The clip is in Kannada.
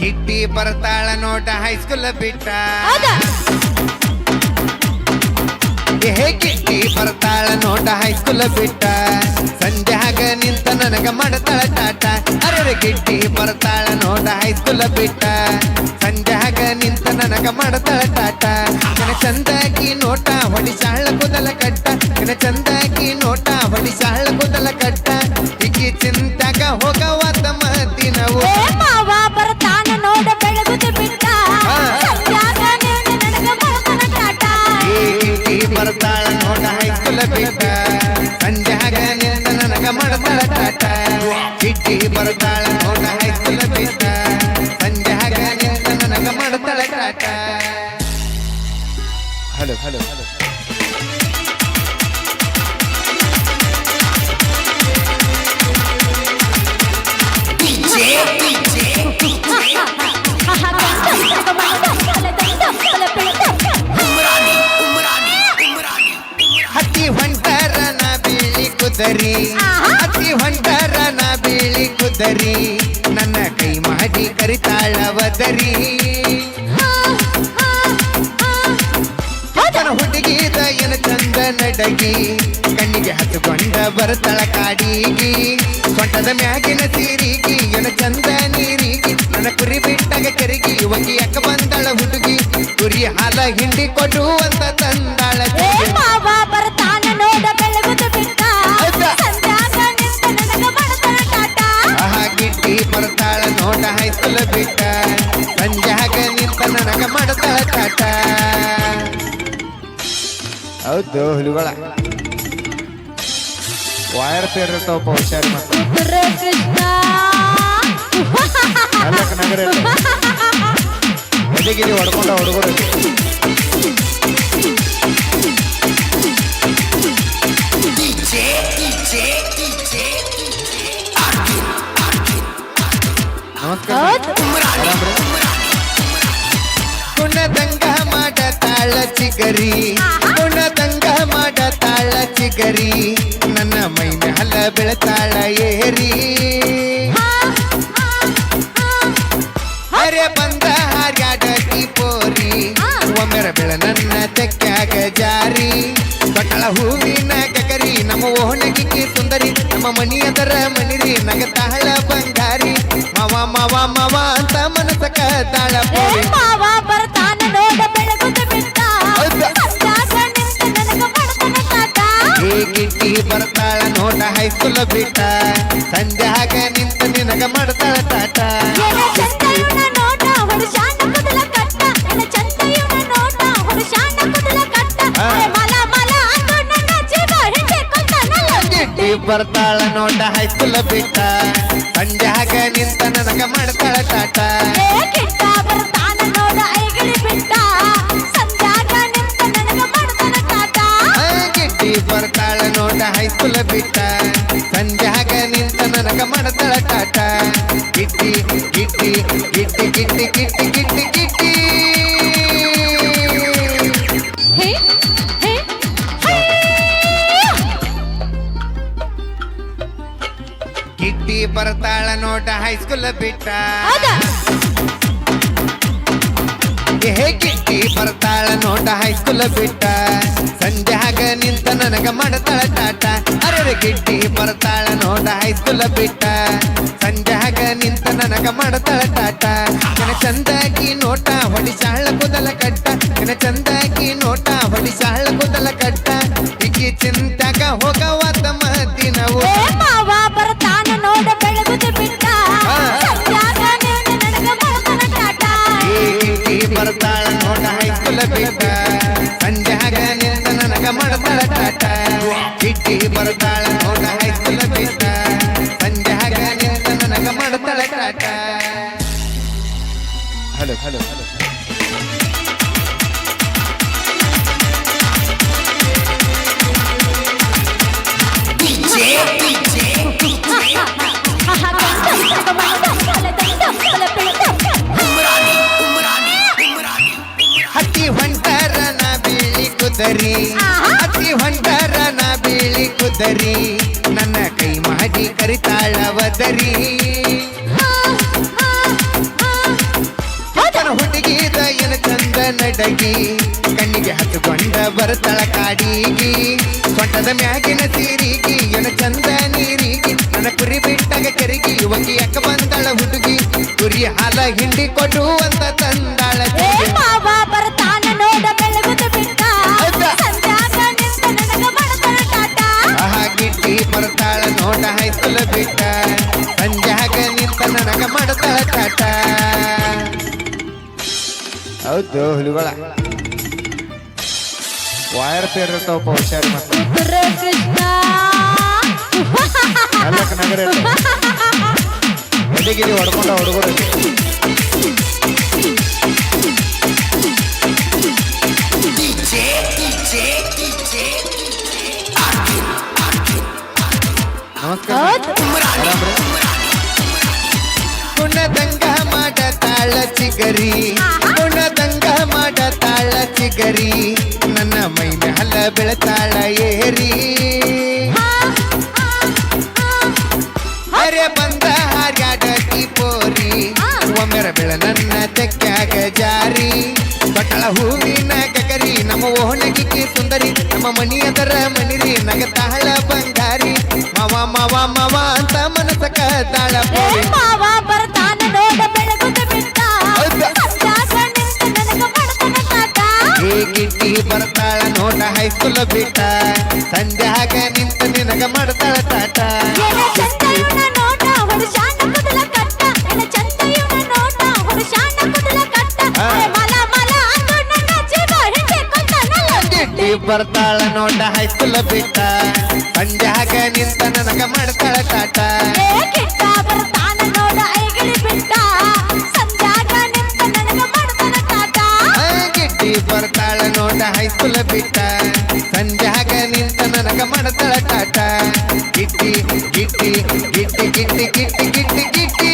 ಕಿಟ್ಟಿ ಬರ್ತಾಳ ನೋಟ ಹೈಸ್ಕೂಲ್ ಬಿಟ್ಟ. ಹೇ ಕಿಟ್ಟಿ ಬರ್ತಾಳ ನೋಟ ಹೈಸ್ಕೂಲ್ ಬಿಟ್ಟ. ಸಂಜೆ ಹಾಗ ನಿಂತ ನನಗ ಮಾಡತಾಳ ಟಾಟ ಅರೆ ಕಿಟ್ಟಿ ಬರ್ತಾಳ ನೋಟ ಹೈಸ್ಕೂಲ್ ಬಿಟ್ಟ. ಸಂಜೆ ಹಾಗ ನಿಂತ ನನಗ ಮಾಡತಾಳ ಟಾಟ ಚಂದಾಗಿ ನೋಟ ಹೊಡಿಸಾಳ ಕೂದಲ ಚಿಟ್ಟಿ ಬರ್ತಾಳ ನೋಡ ಹೈಸ್ಕೂಲ್ ಬಿಟ್ಟ ಸಂಜಾಗ ನಿಂತ ನನಗ ಮಾಡ್ತಾಳ ಟಾಟ ಹಲೋ ಹಲೋ ಹಲೋ ಹತ್ತಿ ಬೀಳಿ ಕುದರಿ ನನ್ನ ಕೈ ಮಾಡಿ ಕರಿತಾಳ ವದರಿ ಹುಡುಗಿ ಏನ ಚಂದ ನಡಗಿ, ಕಣ್ಣಿಗೆ ಹತ್ತುಕೊಂಡ ಬರುತ್ತಳ ಕಾಡಿಗಿ, ಸೊಂಟದ ಮ್ಯಾಗಿನ ಸೀರಿಗಿ, ಎನ ಚಂದ ನೀರಿಗಿ, ನನ್ನ ಕುರಿ ಬಿಟ್ಟಾಗ ಕರಿಗಿ ಒಂಗಿ ಯಾಕ ಬಂದಳ ಹುಡುಗಿ, ಕುರಿ ಹಾಲ ಹಿಂಡಿ ಕೊಡು ಅಂತ ಹೈಸ್ಕೂಲ್ ಬಿಟ್ಟ ಸಂಜಾಗ ನಿಂತ ನನಗ ಮಾಡ್ತಾಳ ಕಾಟ. ಹೌದು ಹುಲಿಗಳ. ವಾಯರ್ ಹುಷಾರಿ ಹರೇ ಕೃಷ್ಣ ನಲ್ಲಕ ನಗರ ಹೌದು. ಆರಾಮ್ರಿ? ಕುಣದಂಗ ಮಾಡ ತಾಳ ಚಿಗರಿ ಕುಣದಂಗ ಮಾಡ ತಾಳ ಚಿಗರಿ ನನ್ನ ಮೈ ಮೆಹಲ ಬೆಳತಾಳ ಏರಿ ಅರೆ ಬಂದ ಹಾರ್ಯಾಡಕಿ ಪೋರಿ ಒಮ್ಮೆರ ಬೆಳ ನನ್ನ ತೆಕ್ಕಾಗ ಜಾರಿ. ಬಟ್ಟಳ ಹೂವಿನ ಗಗರಿ ನಮ್ಮ ಓಣಗಿಕ್ಕಿ ಸುಂದರಿ. ನಮ್ಮ ಮನಿಯದರ ಮನಿರಿ ನಗ ತಾಳ ಬಂಗಾರಿ. ಮವ ಮವ ಮವ ಅಂತ ಮನಸ ಕತಾಳ ಏ ಪೋರಿ. ಮಾವ ಬರ್ತಾನ. ಟಾಟ ಏ ಗಿಟ್ಟಿ ಬರ್ತಾಳ ನೋಟ ಹೈಸ್ಕೂಲ್ ಬಿಟ್ಟ. ಸಂಧ್ಯಾಗ ನಿಂತ ನಿನಗ ಮಾಡ್ತಾಳ ಟಾಟ ಕಟ್ಟ. ಬರ್ತಾಳ ನೋಟ ಹೈಸ್ಕೂಲ್ ಬಿಟ್ಟ. ಸಂಧ್ಯಾಗ ನಿಂತ ನನಗ ಮಾಡ್ತಾಳ ಟಾಟ ಕಿಟ್ಟ ಬರ್ತಾನ ನೋಡ ಐಗಡಿ ಬಿಟ್ಟ. ಬರ್ತಾಳ ನೋಟ ಹೈಸ್ಕೂಲ್ ಬಿಟ್ಟ. ಸಂಧ್ಯಾಗ ನಿಂತ ನನಗ ಮಾಡ್ತಾಳ ಟಾಟ ಗಿಟ್ಟಿ ಗಿಟ್ಟಿ ಗಿಟ್ಟಿ ಗಿಟ್ಟಿ ಗಿಟ್ಟಿ ಗಿಟ್ಟಿ ಗಿಟ್ಟಿ ಗಿಟ್ಟಿ ಬರ್ತಾಳ ನೋಟ ಹೈಸ್ಕೂಲ್ ಬಿಟ್ಟ. ಹೇ ಗಿಟ್ಟಿ ಬರ್ತಾಳ ನೋಟ ಹೈಸ್ಕೂಲ್ ಬಿಟ್ಟ. ಸಂಧ್ಯಾಗ ನಿಂತ ನನಗ ಮಾಡತಾಳ ಟಾಟ ಅರೆ ಕಿಟ್ಟಿ ಬರ್ತಾಳ ನೋಡ ಹೈಸ್ಕೂಲ್ ಬಿಟ್ಟ. ಸಂಧ್ಯಾಗ ನಿಂತ ನನಗ ಮಾಡತಾಳ ಟಾಟ ನನ್ನ ಚಂದಾಗಿ ನೋಟ ಹೊಡಿಸಾಳ ಕೂದಲ ಕಟ್ಟ. ನನ್ನ ಚಂದಾಗಿ ನೋಟ ಹೊಡಿಸಾಳ ಕೂದಲ ಕಟ್ಟ. ಈಗ ಚಿಂತಾಗ ಹೋಗವ ತಮ್ಮ ದಿನವು ಮಾವ ಬರ್ತಾನ ನೋಡ ಬೆಳಗುದು ಬಿಟ್ಟ. ಬರ್ತಾಳ ನೋಡ ಹೈಸ್ಕೂಲ್ ಬಿಟ್ಟ. ಚಿಟ್ಟಿ ಬರ್ತಾಳ ನೋಡ ಹೈಸ್ಕೂಲ್ ಬಿಟ್ಟ ಸಂಜಾಗ ನಿಂತ ನನಗ ಮಾಡ್ತಾಳ ಟಾಟ ಹಲೋ ಹಲೋ ಹಲೋ ಹತ್ತಿ ಹೊಂಟರ ನಾ ಬೀಳಿ ಕುದರಿ ಆಹಾ. ಹತ್ತಿ ಹೊಂಟರ ಬೀಳಿ ಕುದರಿ ನನ್ನ ಕೈ ಮಾಡಿ ಕರಿತಾಳವದರಿ. ಅವನ ಹುಡುಗಿದ ಏನ ಚಂದ ನಡಗಿ ಕಣ್ಣಿಗೆ ಹತ್ತುಕೊಂಡ ಬರುತ್ತಳ ಕಾಡಿಗಿ ಸೊಂಟದ ಮ್ಯಾಗಿನ ಸೀರಿಗಿ ಎನ ಚಂದ ನೀರಿಗಿ ನನ್ನ ಕುರಿ ಬಿಟ್ಟಾಗ ಕರಿಗಿ ಒಕ್ಕಿ ಅಕ್ಕ ಬಂದಳ ಹುಡುಗಿ ಕುರಿ ಹಾಲ ಹಿಂಡಿ ಕೊಡುವಂತ ತಂದಾಳ ಬಿಟ್ಟ. ಸಂಜಾಗ ನಿಂತ ನನಗ ಮಾಡ್ತಾಳ ಟಾಟ ಹೌದು ಹುಲಿಗಳ. ವಾಯರ್ ಪೇರ್ ಇರ್ತಾವಪ್ಪ ಹುಷಾರಿ ಮತ್ತೆ ನಗರ ಎಲ್ಲಿಗಿರಿ ಹೊಡ್ಕೊಂಡ ಹುಡುಗರು. ಕುಣದಂಗ ಮಾಡ ತಾಳ ಚಿಗರಿ. ಕುಣದಂಗ ಮಾಡ ತಾಳ ಚಿಗರಿ. ನನ್ನ ಮೈ ಮ್ಯಾಲ ಬೆಳತಾಳ ಏರಿ. ಅರೆ ಬಂದ ಹಾರ್ಯಾಡ ಪೋರಿ. ಒಮ್ಮೆರ ಬೆಳ ನನ್ನ ತೆಕ್ಕಾಗ ಜಾರಿ. ಬಟ್ಟಳ ಹೂವಿನ ಗಗರಿ ನಮ್ಮ ಓಣಗಿಗೆ ಸುಂದರಿ. ನಮ್ಮ ಮನಿಯದರ ಮನಿರಿ ನಗ ತಾಳ ಬಂಗಾರಿ ಮವ ಮಾವ ಮಾವ ಅಂತ ಮನಸ ಕದ್ದಾಳ ಮಾವ ಬರ್ತಾನ ನೋಡ ಬೆಳಗುದ ಬಿಟ್ಟ. ಏ ಗಿಟ್ಟಿ ಬರ್ತಾಳ ನೋಟ ಹೈಸ್ಕೂಲ್ ಬಿಟ್ಟ. ಸಂಧ್ಯಾಗ ನಿಂತ ನಿನಗ ಮಾಡ್ತಾಳ ತಾಟ ನೋಟ ಬರ್ತಾಳ ನೋಟ ಹೈಸ್ಕೂಲ್ ಬಿಟ್ಟ. ಸಂಧ್ಯಾಗ ನಿಂತ ನನಗ ಮಾಡ್ತಾಳ ಟಾಟ ಗಿಟ್ಟಿ ಬರ್ತಾಳ ನೋಟ ಹೈಸ್ಕೂಲ್ ಬಿಟ್ಟ? ಸಂಜಾಗ ನಿಂತ ನನಗ ಮಾಡ್ತಾಳ ಟಾಟ ಗಿಟ್ಟಿ ಗಿಟ್ಟಿ ಗಿಟ್ಟಿ ಗಿಟ್ಟಿ ಗಿಟ್ಟಿ ಗಿಟ್ಟಿ ಗಿಟ್ಟಿ.